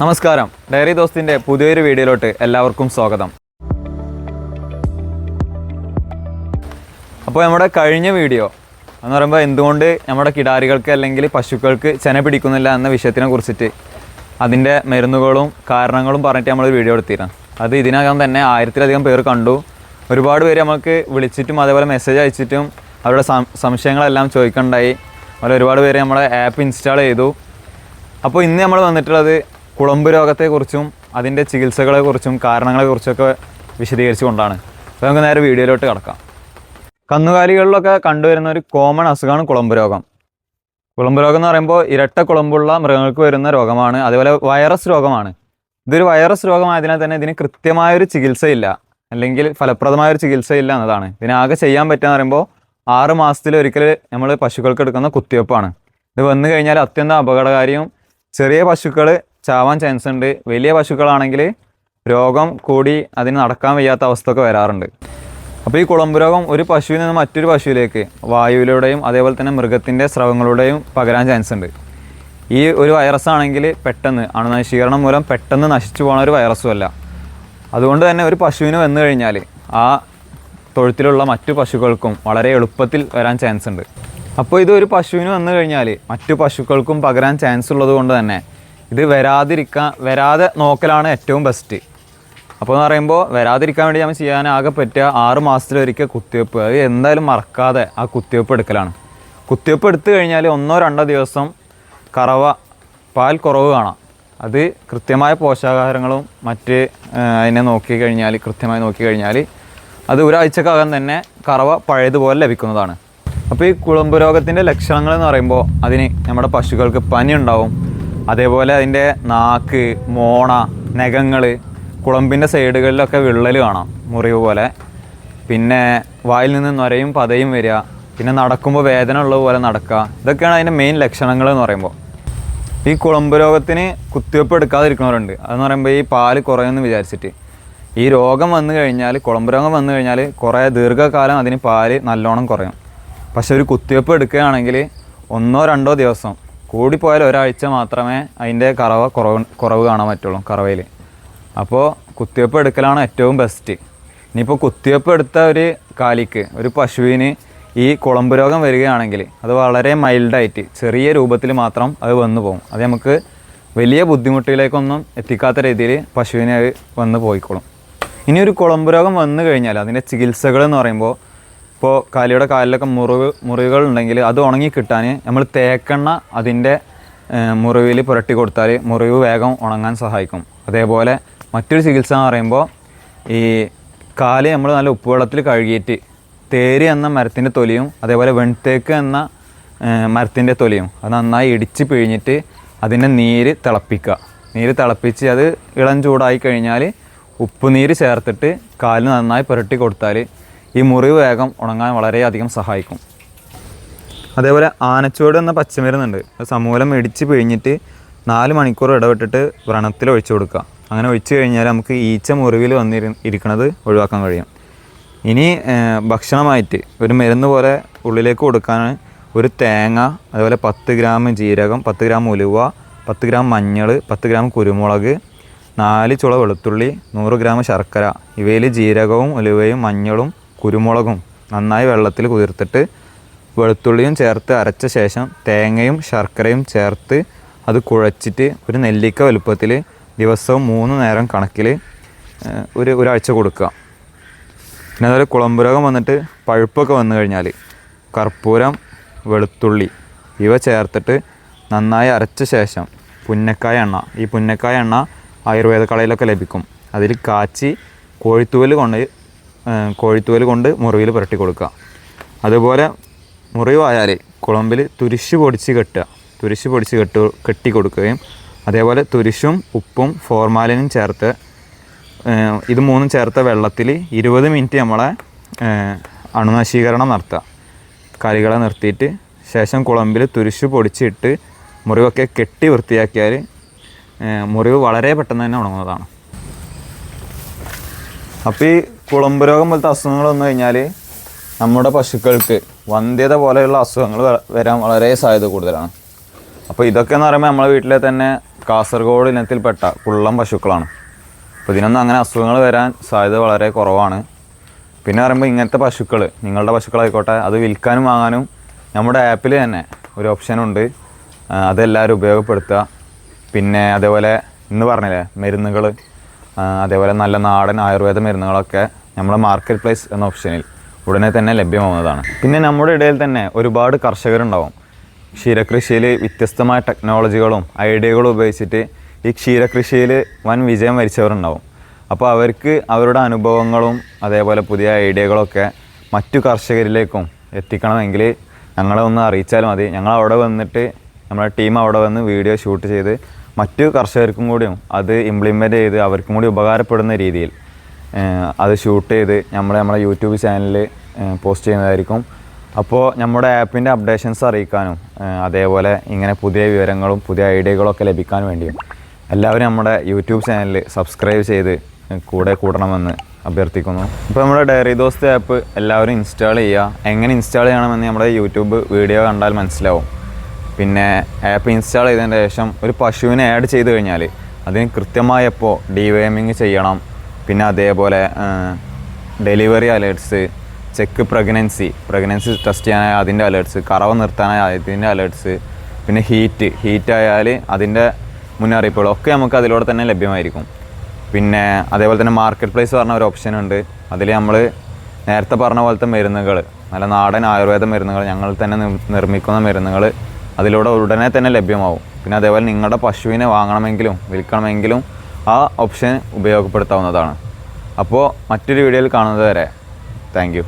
നമസ്കാരം. ഡയറി ദോസ്തിന്റെ പുതിയൊരു വീഡിയോയിലോട്ട് എല്ലാവർക്കും സ്വാഗതം. അപ്പോൾ നമ്മുടെ കഴിഞ്ഞ വീഡിയോ എന്ന് പറയുമ്പോൾ എന്തുകൊണ്ട് നമ്മുടെ കിടാരികൾക്ക് അല്ലെങ്കിൽ പശുക്കൾക്ക് ചെന പിടിക്കുന്നില്ല എന്ന വിഷയത്തിനെ കുറിച്ചിട്ട് അതിന്റെ മരുന്നുകളും കാരണങ്ങളും പറഞ്ഞിട്ട് നമ്മളൊരു വീഡിയോ എടുത്തിരുന്നു. അത് ഇതിനകം തന്നെ ആയിരത്തിലധികം പേർ കണ്ടു. ഒരുപാട് പേര് നമുക്ക് വിളിച്ചിട്ടും അതേപോലെ മെസ്സേജ് അയച്ചിട്ടും അവരുടെ സംശയങ്ങളെല്ലാം ചോദിക്കണ്ടായി. അതുപോലെ ഒരുപാട് പേര് നമ്മളെ ആപ്പ് ഇൻസ്റ്റാൾ ചെയ്തു. അപ്പോൾ ഇന്ന് നമ്മൾ വന്നിട്ടുള്ളത് കുളമ്പ് രോഗത്തെക്കുറിച്ചും അതിന്റെ ചികിത്സകളെക്കുറിച്ചും കാരണങ്ങളെക്കുറിച്ചൊക്കെ വിശദീകരിച്ചുകൊണ്ടാണ്. അപ്പോൾ നമുക്ക് നേരെ വീഡിയോയിലോട്ട് കിടക്കാം. കന്നുകാലികളിലൊക്കെ കണ്ടുവരുന്ന ഒരു കോമൺ അസുഖമാണ് കുളമ്പ് രോഗം. കുളമ്പ് രോഗം എന്ന് പറയുമ്പോൾ ഇരട്ട കുളമ്പുള്ള മൃഗങ്ങൾക്ക് വരുന്ന രോഗമാണ് അതേപോലെ വൈറസ് രോഗമാണ്. ഇതൊരു വൈറസ് രോഗമായതിനാൽ തന്നെ ഇതിന് കൃത്യമായൊരു ചികിത്സയില്ല അല്ലെങ്കിൽ ഫലപ്രദമായൊരു ചികിത്സയില്ല എന്നതാണ്. ഇതിനാകെ ചെയ്യാൻ പറ്റുക എന്ന് പറയുമ്പോൾ ആറ് മാസത്തിൽ ഒരിക്കൽ നമ്മൾ പശുക്കൾക്ക് എടുക്കുന്ന കുത്തിവെപ്പാണ്. ഇത് വന്നു കഴിഞ്ഞാൽ അത്യന്തം അപകടകാരിയും ചെറിയ പശുക്കൾ ചാവാൻ ചാൻസ് ഉണ്ട്. വലിയ പശുക്കളാണെങ്കിൽ രോഗം കൂടി അതിന് നടക്കാൻ വയ്യാത്ത അവസ്ഥയൊക്കെ വരാറുണ്ട്. അപ്പോൾ ഈ കുളമ്പ് രോഗം ഒരു പശുവിൽ നിന്ന് മറ്റൊരു പശുവിലേക്ക് വായുവിലൂടെയും അതേപോലെ തന്നെ മൃഗത്തിന്റെ സ്രവങ്ങളുടെയും പകരാൻ ചാൻസ് ഉണ്ട്. ഈ ഒരു വൈറസ് ആണെങ്കിൽ പെട്ടെന്ന് അണുനശീകരണം മൂലം പെട്ടെന്ന് നശിച്ചു പോകുന്ന ഒരു വൈറസും അല്ല. അതുകൊണ്ട് തന്നെ ഒരു പശുവിന് വന്നു കഴിഞ്ഞാൽ ആ തൊഴുത്തിലുള്ള മറ്റു പശുക്കൾക്കും വളരെ എളുപ്പത്തിൽ വരാൻ ചാൻസ് ഉണ്ട്. അപ്പോൾ ഇത് ഒരു പശുവിന് വന്നു കഴിഞ്ഞാൽ മറ്റു പശുക്കൾക്കും പകരാൻ ചാൻസ് ഉള്ളത് കൊണ്ട് തന്നെ ഇത് വരാതിരിക്കാൻ വരാതെ നോക്കലാണ് ഏറ്റവും ബെസ്റ്റ് അപ്പോൾ എന്ന് പറയുമ്പോൾ വരാതിരിക്കാൻ വേണ്ടി നമ്മൾ ചെയ്യാൻ ആകെ പറ്റുക ആറ് മാസത്തിലൊരിക്കൽ കുത്തിവെപ്പ്. അത് എന്തായാലും മറക്കാതെ ആ കുത്തിവെപ്പ് എടുക്കലാണ്. കുത്തിവെപ്പ് എടുത്തു കഴിഞ്ഞാൽ ഒന്നോ രണ്ടോ ദിവസം കറവ പാൽ കുറവ് കാണാം. അത് കൃത്യമായ പോഷകാഹാരങ്ങളും മറ്റ് അതിനെ നോക്കി കഴിഞ്ഞാൽ കൃത്യമായി നോക്കി കഴിഞ്ഞാൽ അത് ഒരാഴ്ചക്കകം തന്നെ കറവ പഴയതുപോലെ ലഭിക്കുന്നതാണ്. അപ്പോൾ ഈ കുളമ്പ് രോഗത്തിന്റെ ലക്ഷണങ്ങൾ എന്ന് പറയുമ്പോൾ അതിന് നമ്മുടെ പശുക്കൾക്ക് പനി ഉണ്ടാവും അതേപോലെ അതിന്റെ നാക്ക് മോണ നഖങ്ങൾ കുളമ്പിന്റെ സൈഡുകളിലൊക്കെ വിള്ളൽ കാണാം മുറിവ് പോലെ. പിന്നെ വായിൽ നിന്ന് നൊരയും പതയും വരിക പിന്നെ നടക്കുമ്പോൾ വേദന ഉള്ളത് പോലെ നടക്കുക. ഇതൊക്കെയാണ് അതിന്റെ മെയിൻ ലക്ഷണങ്ങൾ എന്ന് പറയുമ്പോൾ. ഈ കുളമ്പ് രോഗത്തിന് കുത്തിവെപ്പ് എടുക്കാതിരിക്കുന്നവരുണ്ട്. അതെന്ന് പറയുമ്പോൾ ഈ പാൽ കുറയുമെന്ന് വിചാരിച്ചിട്ട്. ഈ രോഗം വന്നു കഴിഞ്ഞാൽ കുളമ്പ് രോഗം വന്നു കഴിഞ്ഞാൽ കുറേ ദീർഘകാലം അതിന് പാൽ നല്ലോണം കുറയും. പക്ഷെ ഒരു കുത്തിവെപ്പ് എടുക്കുകയാണെങ്കിൽ ഒന്നോ രണ്ടോ ദിവസം കൂടിപ്പോയാൽ ഒരാഴ്ച മാത്രമേ അതിന്റെ കറവ കുറവ് കുറവ് കാണാൻ പറ്റുള്ളൂ കറവയിൽ. അപ്പോൾ കുത്തിവെപ്പ് എടുക്കലാണ് ഏറ്റവും ബെസ്റ്റ് ഇനിയിപ്പോൾ കുത്തിവെപ്പ് എടുത്ത ഒരു കാലിക്ക് ഒരു പശുവിന് ഈ കുളമ്പ് രോഗം വരികയാണെങ്കിൽ അത് വളരെ മൈൽഡായിട്ട് ചെറിയ രൂപത്തിൽ മാത്രം അത് വന്നു പോകും. അത് നമുക്ക് വലിയ ബുദ്ധിമുട്ടിലേക്കൊന്നും എത്തിക്കാത്ത രീതിയിൽ പശുവിനെ അത് വന്ന് പോയിക്കോളും. ഇനി ഒരു കുളമ്പ് രോഗം വന്നു കഴിഞ്ഞാൽ അതിന്റെ ചികിത്സകൾ എന്ന് പറയുമ്പോൾ ഇപ്പോൾ കാലിയുടെ കാലിലൊക്കെ മുറിവ് മുറിവുകൾ ഉണ്ടെങ്കിൽ അത് ഉണങ്ങി കിട്ടാൻ നമ്മൾ തേക്കെണ്ണ അതിന്റെ മുറിവിൽ പുരട്ടി കൊടുത്താൽ മുറിവ് വേഗം ഉണങ്ങാൻ സഹായിക്കും. അതേപോലെ മറ്റൊരു ചികിത്സ എന്ന് പറയുമ്പോൾ ഈ കാൽ നമ്മൾ നല്ല ഉപ്പുവെള്ളത്തിൽ കഴുകിയിട്ട് തേര് എന്ന മരത്തിന്റെ തൊലിയും അതേപോലെ വെൺതേക്ക് എന്ന മരത്തിന്റെ തൊലിയും അത് നന്നായി ഇടിച്ച് പിഴിഞ്ഞിട്ട് അതിന്റെ നീര് തിളപ്പിക്കുക. നീര് തിളപ്പിച്ച് അത് ഇളം ചൂടായി കഴിഞ്ഞാൽ ഉപ്പുനീര് ചേർത്തിട്ട് കാലിന് നന്നായി പുരട്ടി കൊടുത്താൽ ഈ മുറിവ് വേഗം ഉണങ്ങാൻ വളരെയധികം സഹായിക്കും. അതേപോലെ ആനച്ചുവട് എന്ന പച്ചമരുന്നുണ്ട്. സമൂലം ഇടിച്ച് പിഴിഞ്ഞിട്ട് നാല് മണിക്കൂർ ഇടവിട്ടിട്ട് വ്രണത്തിൽ ഒഴിച്ചു കൊടുക്കുക. അങ്ങനെ ഒഴിച്ചു കഴിഞ്ഞാൽ നമുക്ക് ഈച്ച മുറിവിൽ വന്നിരി ഇരിക്കുന്നത് ഒഴിവാക്കാൻ കഴിയും. ഇനി ഭക്ഷണമായിട്ട് ഒരു മരുന്ന് പോലെ ഉള്ളിലേക്ക് കൊടുക്കാൻ ഒരു തേങ്ങ അതുപോലെ പത്ത് ഗ്രാം ജീരകം പത്ത് ഗ്രാം ഉലുവ പത്ത് ഗ്രാം മഞ്ഞൾ പത്ത് ഗ്രാം കുരുമുളക് നാല് ചുള വെളുത്തുള്ളി നൂറ് ഗ്രാം ശർക്കര. ഇവയിൽ ജീരകവും ഉലുവയും മഞ്ഞളും കുരുമുളകും നന്നായി വെള്ളത്തിൽ കുതിർത്തിട്ട് വെളുത്തുള്ളിയും ചേർത്ത് അരച്ച ശേഷം തേങ്ങയും ശർക്കരയും ചേർത്ത് അത് കുഴച്ചിട്ട് ഒരു നെല്ലിക്ക വലുപ്പത്തിൽ ദിവസവും മൂന്ന് നേരം കണക്കിൽ ഒരു ഒരാഴ്ച കൊടുക്കുക. പിന്നെ അതുപോലെ കുളമ്പ് രോഗം വന്നിട്ട് പഴുപ്പൊക്കെ വന്നു കഴിഞ്ഞാൽ കർപ്പൂരം വെളുത്തുള്ളി ഇവ ചേർത്തിട്ട് നന്നായി അരച്ച ശേഷം പുന്നക്കായ എണ്ണ. ഈ പുന്നക്കായ എണ്ണ ആയുർവേദ കടയിലൊക്കെ ലഭിക്കും. അതിൽ കാച്ചി കോഴിത്തൂവൽ കൊണ്ട് കോഴിത്തൂവൽ കൊണ്ട് മുറിവിൽ പുരട്ടി കൊടുക്കുക. അതുപോലെ മുറിവായാൽ കുളമ്പിൽ തുരിശ് പൊടിച്ച് കെട്ടുക. തുരിശ് പൊടിച്ച് കെട്ടു കെട്ടി കൊടുക്കുകയും അതേപോലെ തുരിശും ഉപ്പും ഫോർമാലിനും ചേർത്ത് ഇത് മൂന്നും ചേർത്ത വെള്ളത്തിൽ ഇരുപത് മിനിറ്റ് നമ്മളെ അണുനാശീകരണം നടത്തുക. കറികളെ നിർത്തിയിട്ട് ശേഷം കുളമ്പിൽ തുരിശ് പൊടിച്ചിട്ട് മുറിവൊക്കെ കെട്ടി വൃത്തിയാക്കിയാൽ മുറിവ് വളരെ പെട്ടെന്ന് തന്നെ ഉണങ്ങുന്നതാണ്. അപ്പോൾ ഈ കുളമ്പ് രോഗം പോലത്തെ അസുഖങ്ങൾ വന്നു കഴിഞ്ഞാൽ നമ്മുടെ പശുക്കൾക്ക് വന്ധ്യത പോലെയുള്ള അസുഖങ്ങൾ വരാൻ വളരെ സാധ്യത കൂടുതലാണ്. അപ്പോൾ ഇതൊക്കെ എന്ന് പറയുമ്പോൾ നമ്മളെ വീട്ടിലെ തന്നെ കാസർഗോഡ് ഇനത്തിൽപ്പെട്ട കുള്ളം പശുക്കളാണ്. അപ്പോൾ ഇതിനൊന്നും അങ്ങനെ അസുഖങ്ങൾ വരാൻ സാധ്യത വളരെ കുറവാണ്. പിന്നെ പറയുമ്പോൾ ഇങ്ങനത്തെ പശുക്കൾ നിങ്ങളുടെ പശുക്കളായിക്കോട്ടെ അത് വിൽക്കാനും വാങ്ങാനും നമ്മുടെ ആപ്പിൽ തന്നെ ഒരു ഓപ്ഷനുണ്ട് അതെല്ലാവരും ഉപയോഗപ്പെടുത്തുക. പിന്നെ അതേപോലെ ഇന്ന് പറഞ്ഞില്ലേ മരുന്നുകൾ അതേപോലെ നല്ല നാടൻ ആയുർവേദ മരുന്നുകളൊക്കെ നമ്മുടെ മാർക്കറ്റ് പ്ലേസ് എന്ന ഓപ്ഷനിൽ ഉടനെ തന്നെ ലഭ്യമാവുന്നതാണ്. പിന്നെ നമ്മുടെ ഇടയിൽ തന്നെ ഒരുപാട് കർഷകരുണ്ടാവും. ക്ഷീരകൃഷിയിൽ വ്യത്യസ്തമായ ടെക്നോളജികളും ഐഡിയകളും ഉപയോഗിച്ചിട്ട് ഈ ക്ഷീരകൃഷിയിൽ വൻ വിജയം വരിച്ചവരുണ്ടാവും. അപ്പോൾ അവർക്ക് അവരുടെ അനുഭവങ്ങളും അതേപോലെ പുതിയ ഐഡിയകളൊക്കെ മറ്റു കർഷകരിലേക്കും എത്തിക്കണമെങ്കിൽ ഞങ്ങളെ ഒന്ന് അറിയിച്ചാൽ മതി. ഞങ്ങൾ അവിടെ വന്നിട്ട് നമ്മുടെ ടീം അവിടെ വന്ന് വീഡിയോ ഷൂട്ട് ചെയ്ത് മറ്റു കർഷകർക്കും കൂടിയും അത് ഇംപ്ലിമെന്റ് ചെയ്ത് അവർക്കും കൂടി ഉപകാരപ്പെടുന്ന രീതിയിൽ അത് ഷൂട്ട് ചെയ്ത് നമ്മൾ നമ്മുടെ യൂട്യൂബ് ചാനലിൽ പോസ്റ്റ് ചെയ്യുന്നതായിരിക്കും. അപ്പോൾ നമ്മുടെ ആപ്പിന്റെ അപ്ഡേഷൻസ് അറിയിക്കാനും അതേപോലെ ഇങ്ങനെ പുതിയ വിവരങ്ങളും പുതിയ ഐഡിയകളൊക്കെ ലഭിക്കാൻ വേണ്ടിയും എല്ലാവരും നമ്മുടെ യൂട്യൂബ് ചാനൽ സബ്സ്ക്രൈബ് ചെയ്ത് കൂടെ കൂടണമെന്ന് അഭ്യർത്ഥിക്കുന്നു. ഇപ്പോൾ നമ്മുടെ ഡയറി ദോസ്ത് ആപ്പ് എല്ലാവരും ഇൻസ്റ്റാൾ ചെയ്യുക എങ്ങനെ ഇൻസ്റ്റാൾ ചെയ്യണമെന്ന് നമ്മുടെ യൂട്യൂബ് വീഡിയോ കണ്ടാൽ മനസ്സിലാവും. പിന്നെ ആപ്പ് ഇൻസ്റ്റാൾ ചെയ്തതിന് ശേഷം ഒരു പശുവിനെ ആഡ് ചെയ്ത് കഴിഞ്ഞാൽ അതിന് കൃത്യമായപ്പോൾ ഡിവേമിങ് ചെയ്യണം. പിന്നെ അതേപോലെ delivery alerts check pregnancy pregnancy test ചെയ്യാനായ അതിന്റെ അലേർട്സ് കറവ് നിർത്താനായ അതിന്റെ അലേർട്സ് പിന്നെ ഹീറ്റ് ഹീറ്റ് ആയാൽ അതിന്റെ മുന്നറിയിപ്പുകളൊക്കെ നമുക്ക് അതിലൂടെ തന്നെ ലഭ്യമായിരിക്കും. പിന്നെ അതേപോലെ തന്നെ മാർക്കറ്റ് പ്ലേസ് പറഞ്ഞ ഒരു ഓപ്ഷൻ ഉണ്ട്. അതിൽ നമ്മൾ നേരത്തെ പറഞ്ഞ പോലത്തെ മരുന്നുകൾ നല്ല നാടൻ ആയുർവേദ മരുന്നുകൾ ഞങ്ങൾ തന്നെ നിർമ്മിക്കുന്ന മരുന്നുകൾ അതിലൂടെ ഉടനെ തന്നെ ലഭ്യമാവും. പിന്നെ അതേപോലെ നിങ്ങളുടെ പശുവിനെ വാങ്ങണമെങ്കിലും വിൽക്കണമെങ്കിലും ആ ഓപ്ഷൻ ഉപയോഗപ്പെടുത്താവുന്നതാണ്. അപ്പോൾ മറ്റൊരു വീഡിയോയിൽ കാണുന്നത് വരെ താങ്ക്